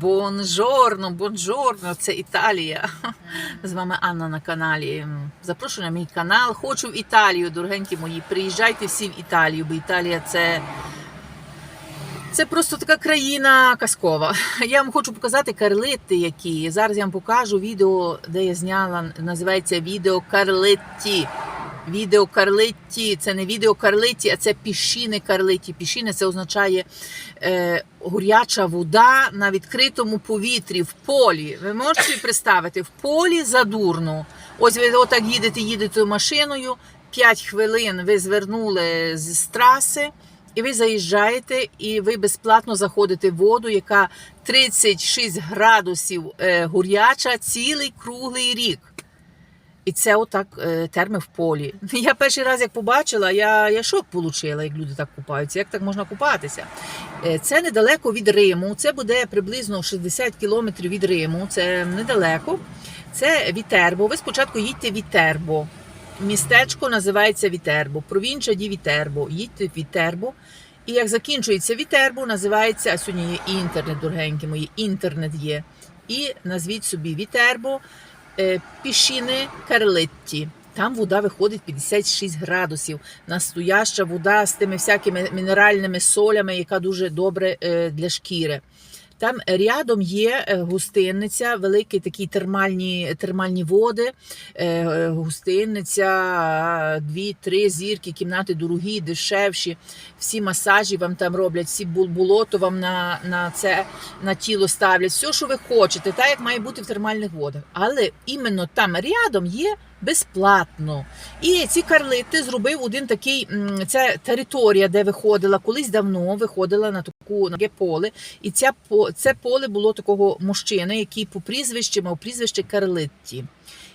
Бонжорно, бонжорно, це Італія. З вами Анна на каналі. Запрошую на мій канал. Хочу в Італію, дорогенькі мої. Приїжджайте всі в Італію, бо Італія це. Це просто така країна казкова. Я вам хочу показати карлити, які. Зараз я вам покажу відео, де я зняла. Називається відео Карлетті. Відео Карлетті. Це не відео Карлетті, а це піщини Карлетті. Піщини це означає е, горяча вода на відкритому повітрі, в полі. Ви можете представити, в полі задурно. Ось ви отак їдете, їдете машиною, 5 хвилин ви звернули з траси. І ви заїжджаєте, і ви безплатно заходите в воду, яка 36 градусів е, гуряча цілий круглий рік. І це отак е, терми в полі. Я перший раз як побачила, я, я шок отримала, як люди так купаються. Як так можна купатися? Е, Це недалеко від Риму. Це буде приблизно 60 кілометрів від Риму. Це недалеко. Це Вітербо. Ви спочатку їдьте Вітербо. Містечко називається Вітербо. Провінча ді Вітербо. Їдьте Вітербо. І як закінчується Вітербо, називається, а сьогодні є інтернет, дорогенькі мої, інтернет є. І назвіть собі Вітербо, е, піщини Карлетті. Там вода виходить 56 градусів. Настояща вода з тими всякими мінеральними солями, яка дуже добре е, для шкіри. Там рядом є е, гостинниця, великі такі термальні, термальні води, е, гостинниця, дві-три зірки, кімнати дорогі, дешевші. Всі масажі вам там роблять, всі бул- болото вам на, на це на тіло ставлять. Все, що ви хочете, так як має бути в термальних водах. Але іменно там рядом є безплатно. І ці карлити зробив один такий. Це територія, де виходила колись давно виходила на таку на поле. І ця це поле було такого мужчини, який по прізвищі мав прізвище Карлитті.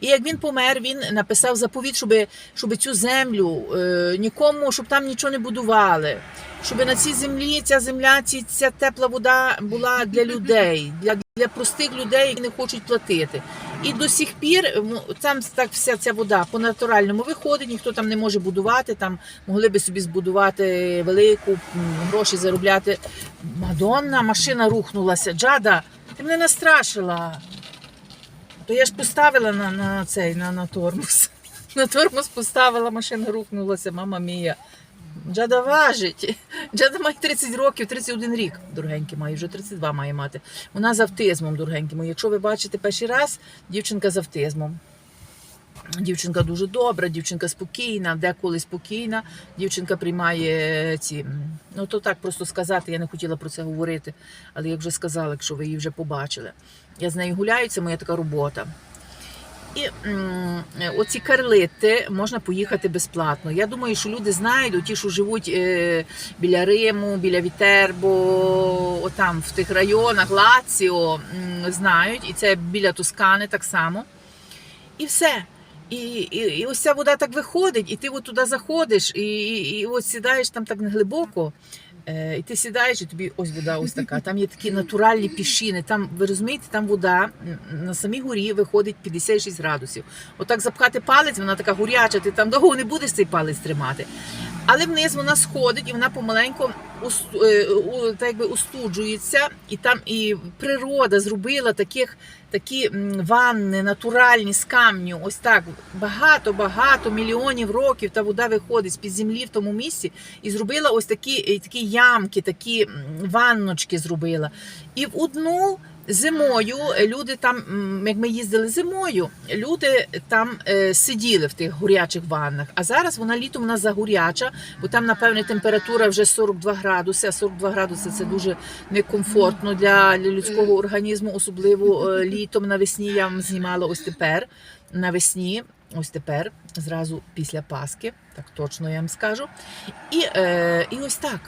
І як він помер, він написав заповіт, щоб, щоб цю землю е, нікому, щоб там нічого не будували. Щоб на цій землі ця земля, ці, ця тепла вода була для людей, для, для простих людей, які не хочуть платити. І до сих пір там так вся ця вода по натуральному виходить, ніхто там не може будувати. Там могли би собі збудувати велику гроші заробляти. Мадонна, машина рухнулася. Джада, ти мене настрашила. То я ж поставила на, на цей на, на тормоз. На тормоз поставила, машина рухнулася, мама мія. Джада важить. Джада має 30 років, 31 рік, дорогенькі має, вже 32 має мати. Вона з автизмом, дорогенькі мої. Якщо ви бачите перший раз, дівчинка з автизмом. Дівчинка дуже добра, дівчинка спокійна, деколи спокійна. Дівчинка приймає ці. Ну то так просто сказати, я не хотіла про це говорити, але як вже сказала, якщо ви її вже побачили. Я з нею гуляю, це моя така робота. Оці карлити можна поїхати безплатно. Я думаю, що люди знають, ті, що живуть е, біля Риму, біля Вітербо, отам в тих районах, Лаціо, знають, і це біля Тоскани так само. І все. І, і, і ось ця вода так виходить, і ти от туди заходиш, і, і, і ось сідаєш там так неглибоко. Е, і ти сідаєш, і тобі ось вода ось така. Там є такі натуральні пішини. Там, ви розумієте, там вода на самій горі виходить 56 градусів. Отак запхати палець, вона така гуряча, ти там довго не будеш цей палець тримати. Але вниз вона сходить і вона помаленьку е, так якби устуджується, і там і природа зробила таких такі ванни натуральні з камню. Ось так багато-багато мільйонів років та вода виходить з під землі в тому місці і зробила ось такі, такі ямки, такі ванночки зробила. І в одну зимою люди там, як ми їздили зимою, люди там е, сиділи в тих горячих ваннах. А зараз вона літом вона загоряча, бо там, напевне, температура вже 42 градуси, а 42 градуси це дуже некомфортно для, людського організму, особливо е, літом навесні. Я вам знімала ось тепер навесні. Ось тепер, зразу після Пасхи, так точно я вам скажу. І, е, і ось так.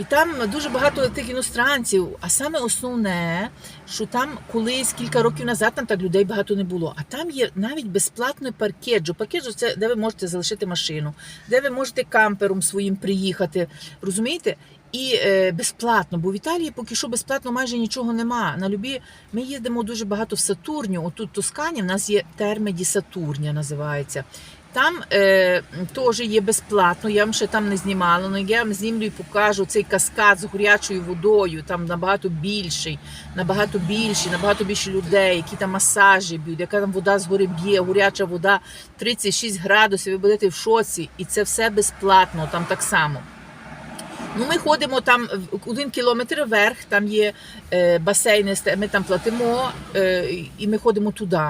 І там дуже багато тих іностранців. А саме основне, що там колись кілька років назад там так людей багато не було. А там є навіть безплатне паркеджо. Паркеджо це де ви можете залишити машину, де ви можете кампером своїм приїхати. Розумієте? І е, безплатно, бо в Італії поки що безплатно майже нічого нема. На любі ми їздимо дуже багато в Сатурню. Отут в Тоскані в нас є терми ді Сатурня, називається. Там е, теж є безплатно, я вам ще там не знімала, але я вам знімлю і покажу цей каскад з горячою водою, там набагато більший, набагато більший, набагато більше людей, які там масажі б'ють, яка там вода згори б'є, горяча вода 36 градусів, ви будете в шоці, і це все безплатно, там так само. Ну, ми ходимо там один кілометр вверх, там є е, басейни, ми там платимо, е, і ми ходимо туди.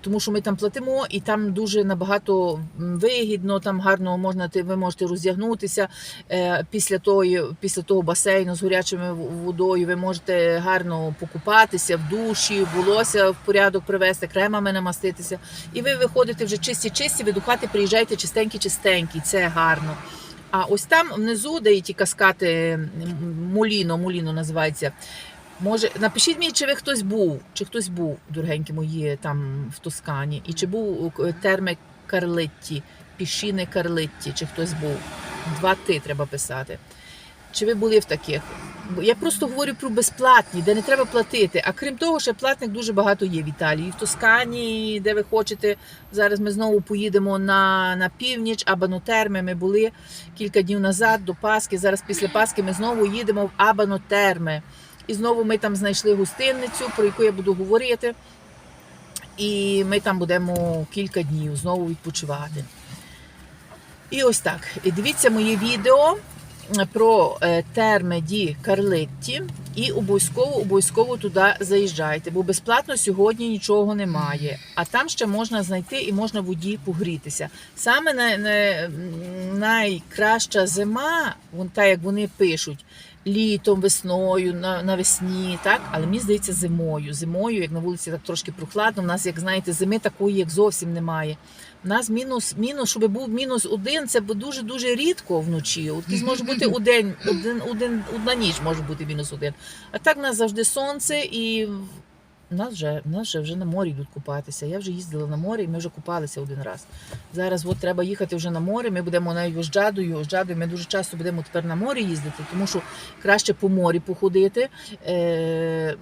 Тому що ми там платимо, і там дуже набагато вигідно, там гарно можна ти- ви можете роздягнутися е, після тої, після того басейну з гарячою водою. Ви можете гарно покупатися в душі, волосся в порядок привести, кремами намаститися. І ви виходите вже чисті-чисті, ви до хати приїжджаєте чистенькі-чистенькі. Це гарно. А ось там внизу, де є ті каскати м, Моліно, Моліно називається. Може, напишіть мені, чи ви хтось був, чи хтось був, дорогенькі мої, там в Тоскані, і чи був е, терми Карлитті, пішіни Карлитті, чи хтось був. Два ти треба писати. Чи ви були в таких? Я просто говорю про безплатні, де не треба платити. А крім того, ще платних дуже багато є в Італії. І в Тоскані, де ви хочете. Зараз ми знову поїдемо на, на північ, Абанотерми. Ми були кілька днів назад до Пасхи. Зараз після Пасхи ми знову їдемо в Абанотерми. І знову ми там знайшли гостинницю, про яку я буду говорити. І ми там будемо кілька днів знову відпочивати. І ось так. І дивіться моє відео про е, терми Ді Карлетті і обов'язково обов'язково туди заїжджайте, бо безплатно сьогодні нічого немає. А там ще можна знайти і можна в воді погрітися. Саме на, на, найкраща зима, вон та як вони пишуть. Літом, весною, на, навесні, так? Але мені здається, зимою. Зимою, як на вулиці так трошки прохладно, у нас, як знаєте, зими такої, як зовсім немає. У нас мінус, мінус, щоб був мінус один, це дуже дуже рідко вночі. От може бути один, один, один, одна ніч може бути мінус один. А так в нас завжди сонце і нас вже, нас вже, на морі йдуть купатися. Я вже їздила на море і ми вже купалися один раз. Зараз от треба їхати вже на море. Ми будемо навіть з Джадою. З Джадою ми дуже часто будемо тепер на морі їздити, тому що краще по морі походити. Е,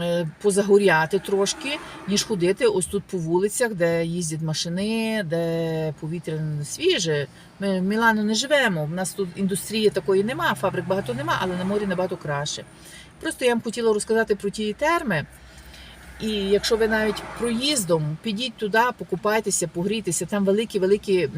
е, Позагоряти трошки, ніж ходити ось тут по вулицях, де їздять машини, де повітря свіже. Ми в Мілану не живемо. У нас тут індустрії такої нема, фабрик багато нема, але на морі набагато краще. Просто я вам хотіла розказати про ті терми. І якщо ви навіть проїздом підіть туди, покупайтеся, погрійтеся. Там велике, велике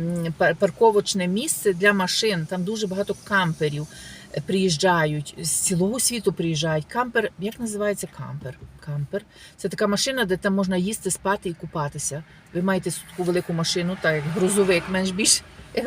парковочне місце для машин. Там дуже багато камперів е, приїжджають з цілого світу. Приїжджають. Кампер, як називається кампер? Кампер це така машина, де там можна їсти, спати і купатися. Ви маєте таку велику машину, так як грузовик, менш більш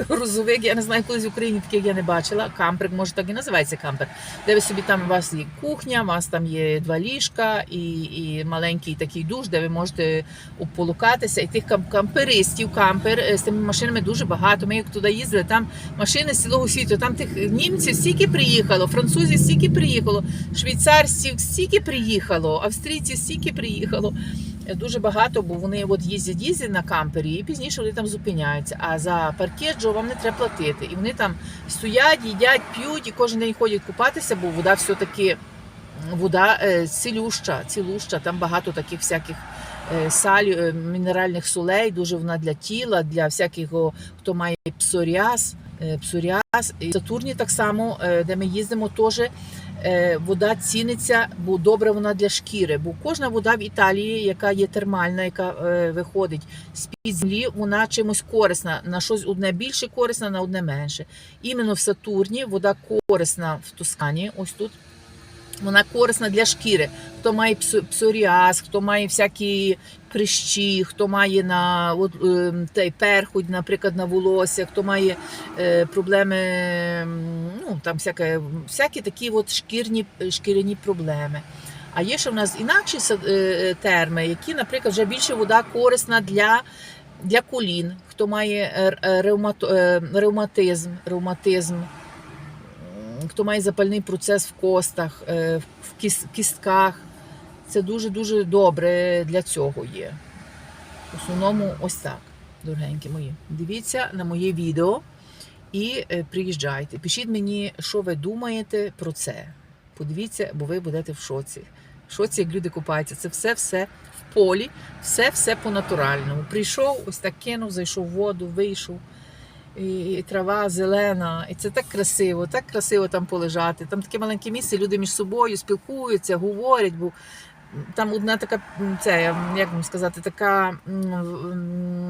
грузовик. Я не знаю, колись в Україні таких я не бачила. Кампер, може так і називається кампер. Де ви собі там у вас є кухня, у вас там є два ліжка і, і маленький такий душ, де ви можете ополукатися. І тих кам- камперистів, кампер е, з тими машинами дуже багато. Ми як туди їздили, там машини з цілого світу. Там тих німців стільки приїхало, французів стільки приїхало, швейцарців стільки приїхало, австрійців стільки приїхало. Дуже багато, бо вони от їздять, їздять на кампері, і пізніше вони там зупиняються. А за паркеджо вам не треба платити. І вони там стоять, їдять, п'ють, і кожен день ходять купатися, бо вода все-таки вода е, цілюща, цілюща. Там багато таких всяких е, салю, е, мінеральних солей. Дуже вона для тіла, для всякого, хто має псоріаз. е, Псоріаз. І в Сатурні так само, де ми їздимо, теж вода ціниться, бо добра вона для шкіри. Бо кожна вода в Італії, яка є термальна, яка виходить з-під землі, вона чимось корисна. На щось одне більше корисна, на одне менше. Іменно в Сатурні вода корисна в Тоскані, ось тут. Вона корисна для шкіри. Хто має псоріаз, хто має всякі прищі, хто має на от, е, той перхоть, наприклад, на волосся, хто має е, проблеми, ну там всяке, всякі такі от шкірні, шкіряні проблеми. А є ще в нас інакші е, терми, які, наприклад, вже більше вода корисна для, для колін, хто має е, е, е, ревматизм, ревматизм, хто має запальний процес в костах, е, в кістках. Це дуже-дуже добре для цього є. В основному ось так, дорогенькі мої. Дивіться на моє відео і е, приїжджайте. Пишіть мені, що ви думаєте про це. Подивіться, бо ви будете в шоці. В шоці, як люди купаються. Це все-все в полі, все все по-натуральному. Прийшов, ось так кинув, зайшов в воду, вийшов. І, трава зелена, і це так красиво, так красиво там полежати. Там таке маленьке місце, люди між собою спілкуються, говорять, бо там одна така, це, як вам сказати, така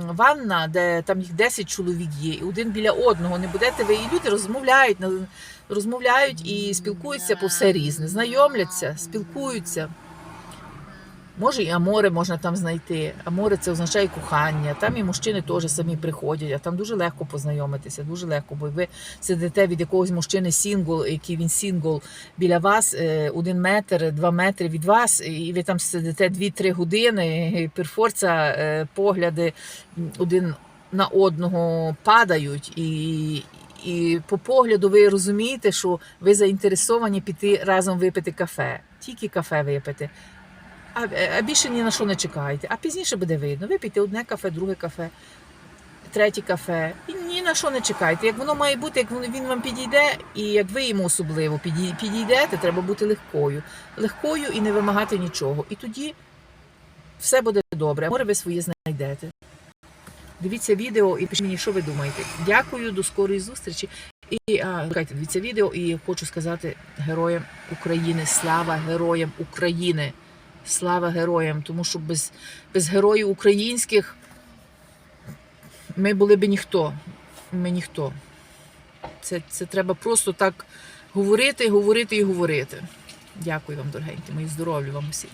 ванна, де там їх 10 чоловік є, і один біля одного не будете ви. І люди розмовляють, розмовляють і спілкуються по все різне, знайомляться, спілкуються. Може, і аморе можна там знайти. Аморе це означає кохання. Там і мужчини теж самі приходять, а там дуже легко познайомитися, дуже легко, бо ви сидите від якогось мужчини сінгл, який він сінгл біля вас, е, один метр, два метри від вас, і ви там сидите дві-три години, і перфорца е, погляди один на одного падають, і, і по погляду ви розумієте, що ви заінтересовані піти разом випити кафе, тільки кафе випити. А, а більше ні на що не чекаєте. А пізніше буде видно. Ви підете одне кафе, друге кафе, третє кафе. І ні на що не чекайте. Як воно має бути, як він вам підійде, і як ви йому особливо підійдете, треба бути легкою. Легкою і не вимагати нічого. І тоді все буде добре. Море ви своє знайдете. Дивіться відео і пишіть мені, що ви думаєте. Дякую, до скорої зустрічі. І чекайте, дивіться відео, і хочу сказати героям України. Слава героям України! Слава героям! Тому що без, без героїв українських ми були б ніхто. Ми ніхто. Це, це треба просто так говорити, говорити і говорити. Дякую вам, дорогенькі, мої здоров'я вам усі.